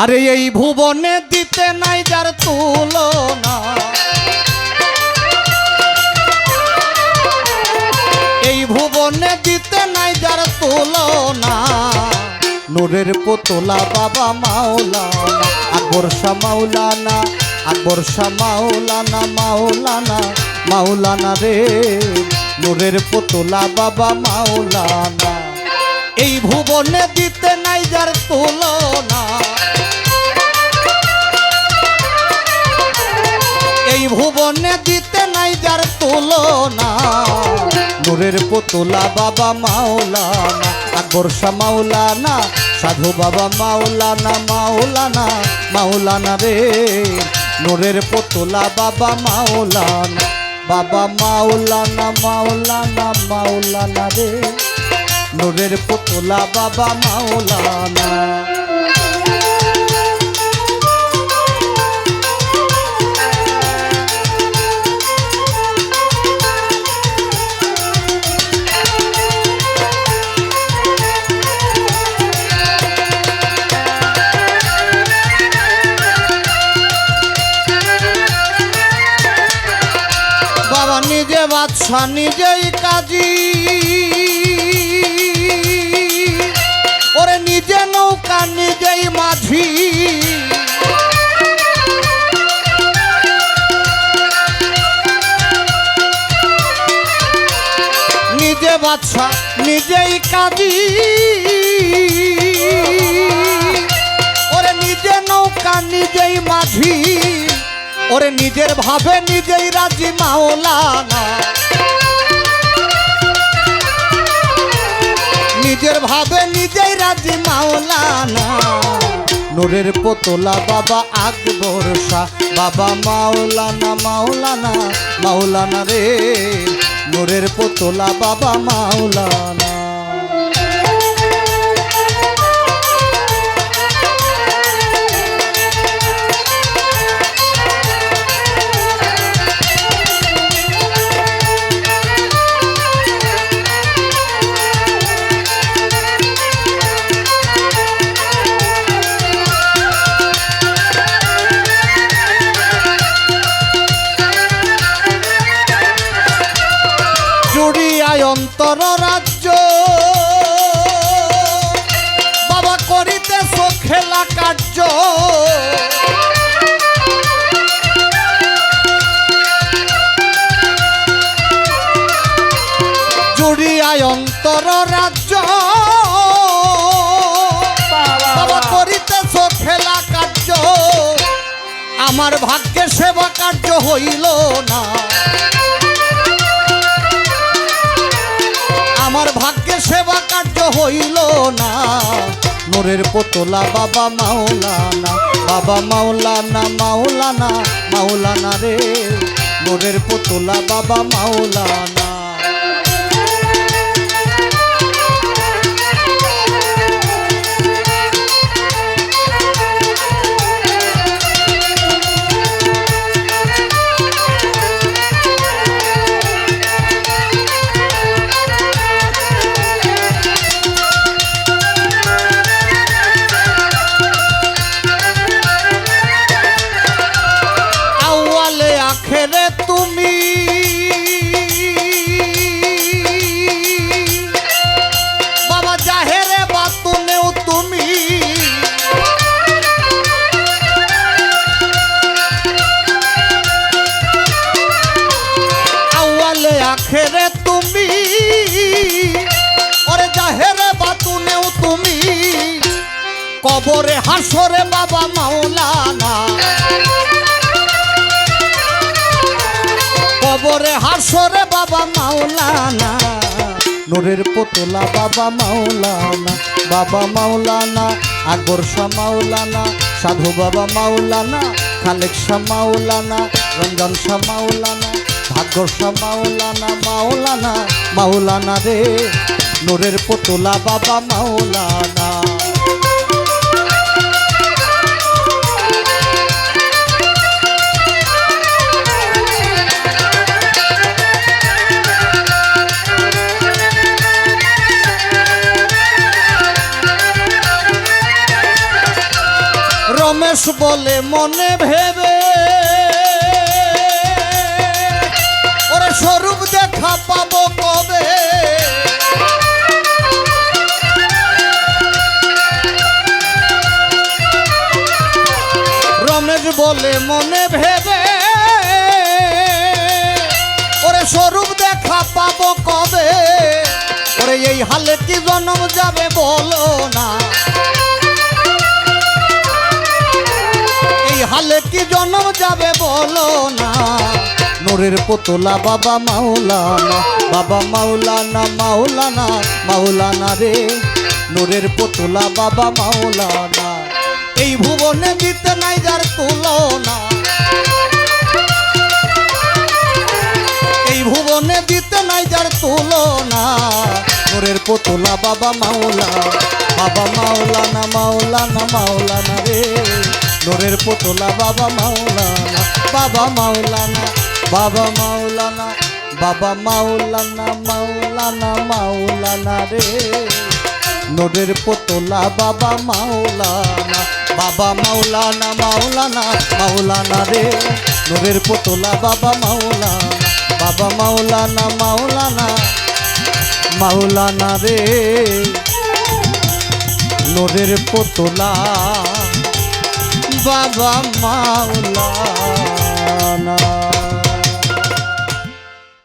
আরে এই ভুবনে দিতে নাই যার তুলনা। এই ভুবনে দিতে নাই যার তুলনা। নূরের পুতলা বাবা মাওলানা, আকবর শাহ মাওলানা, আকবর শাহ মাওলানা মাওলানা মাওলানা রে। নূরের পুতলা বাবা মাওলানা, এই ভুবনে দিতে নাই যার তুলনা। এই ভুবনে দিতে নাই যার তুলনা। নূরের পুতুলা বাবা মাওলানা, আকবর মাওলানা, সাধু বাবা মাওলানা মাওলানা মাওলানা রে। নূরের পুতুলা বাবা মাওলানা বাবা মাওলানা মাওলানা মাওলানা রে। নূরের পুতুলা বাবা মাওলানা। নিজে বাদশা নিজেই কাজী। ওরে নিজে নৌকা, নিজেই মাঝি। নিজে বাদশা, নিজেই কাজী। ওরে নিজে নৌকা, নিজেই মাঝি। ওরে নিজের ভাবে নিজেই রাজি মাওলানা নিজের ভাবে নিজেই রাজি মাওলানা নূরের পোতলা বাবা আকবর শাহ। বাবা মাওলানা মাওলানা মাওলানা রে। নূরের পোতলা বাবা মাওলানা। অন্তর রাজ্য। করিতেছ খেলা কার্য। আমার ভাগ্যে সেবা কার্য হইল না। আমার ভাগ্যে সেবা কার্য হইল না। নোরের পোতলা বাবা মাওলানা বাবা মাওলানা মাওলানা মাওলানা রে। নোরের পোতলা বাবা মাওলানা। কবরে হাসরে বাবা মাওলানা। কবরে হাসরে বাবা মাওলানা। নূরের পোতলা বাবা মাওলানা বাবা মাওলানা, আকবর শাহ মাওলানা, সাধু বাবা মাওলানা, খালেক শাহ মাওলানা রঞ্জন শাহ মাওলানা ভাগ্য শাহ মাওলানা মাওলানা মাওলানা রে। নূরের পোতলা বাবা মাওলানা। রমেশ বলে মনে ভেবে। ওরে স্বরূপ দেখা পাবো কবে? রমেশ বলে মনে ভেবে। ওরে স্বরূপ দেখা পাবো কবে? ওরে এই হালে কি জন্ম যাবে বলো না। হালে কি জন্ম যাবে বলো না? নোরের পুতলা বাবা মাওলানা বাবা মাওলানা মাওলানা মাওলানা রে। নোরের পুতলা বাবা মাওলানা, এই ভুবনে দিতে নাই যার তুলনা। এই ভুবনে দিতে নাই যার তুলনা। নোরের পুতলা বাবা মাওলা বাবা মাওলানা মাওলানা মাওলানা রে। নোরের পুতলা, বাবা মাওলানা বাবা মাওলানা বাবা মাওলানা বাবা মাওলানা মাওলানা মাওলানা রে। নোরের পুতলা, বাবা মাওলানা বাবা মাওলানা মাওলানা মাওলানা রে। নোরের পুতলা, বাবা মাওলানা বাবা মাওলানা মাওলানা মাওলানা রে। নোরের পুতলা বাবা মাওলানা।